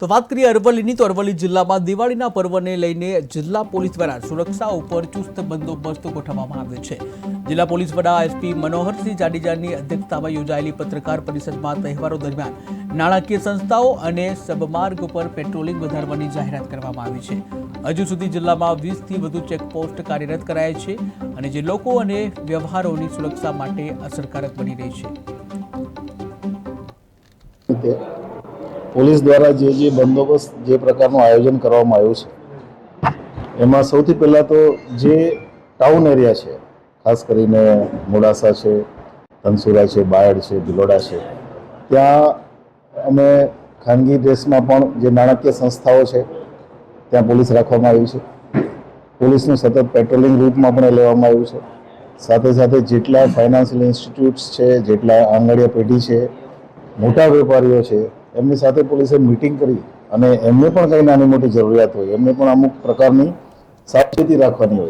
તો વાત કરીએ અરવલ્લીની, તો અરવલ્લી જિલ્લામાં દિવાળીના પર્વને લઈને જિલ્લા પોલીસ દ્વારા સુરક્ષા ઉપર ચુસ્ત બંદોબસ્ત ગોઠવવામાં આવ્યો છે. જિલ્લા પોલીસ વડા એસપી મનોહરસિંહ જાડેજાની અધ્યક્ષતામાં યોજાયેલી પત્રકાર પરિષદમાં તહેવારો દરમિયાન નાણાકીય સંસ્થાઓ અને સબમાર્ગ ઉપર પેટ્રોલિંગ વધારવાની જાહેરાત કરવામાં આવી છે. હજુ સુધી જિલ્લામાં વીસથી વધુ ચેકપોસ્ટ કાર્યરત કરાય છે અને જે લોકો અને વ્યવહારોની સુરક્ષા માટે અસરકારક બની રહી છે. પોલીસ દ્વારા જે જે બંદોબસ્ત જે પ્રકારનું આયોજન કરવામાં આવ્યું છે, એમાં સૌથી પહેલાં તો જે ટાઉન એરિયા છે, ખાસ કરીને મોડાસા છે, ધનસુરા છે, બાયડ છે, ભિલોડા છે, ત્યાં અમે ખાનગી ડ્રેસમાં પણ જે નાણાકીય સંસ્થાઓ છે, ત્યાં પોલીસ રાખવામાં આવી છે. પોલીસનું સતત પેટ્રોલિંગ રૂટમાં પણ લેવામાં આવ્યું છે. સાથે સાથે જેટલા ફાઇનાન્શિયલ ઇન્સ્ટિટ્યૂટ્સ છે, જેટલા આંગણિયા પેઢી છે, મોટા વેપારીઓ છે એમની સાથે પોલીસે મિટિંગ કરી અને એમને પણ કંઈ નાની મોટી જરૂરિયાત હોય. એમને પણ અમુક પ્રકારની સાવચેતી રાખવાની હોય.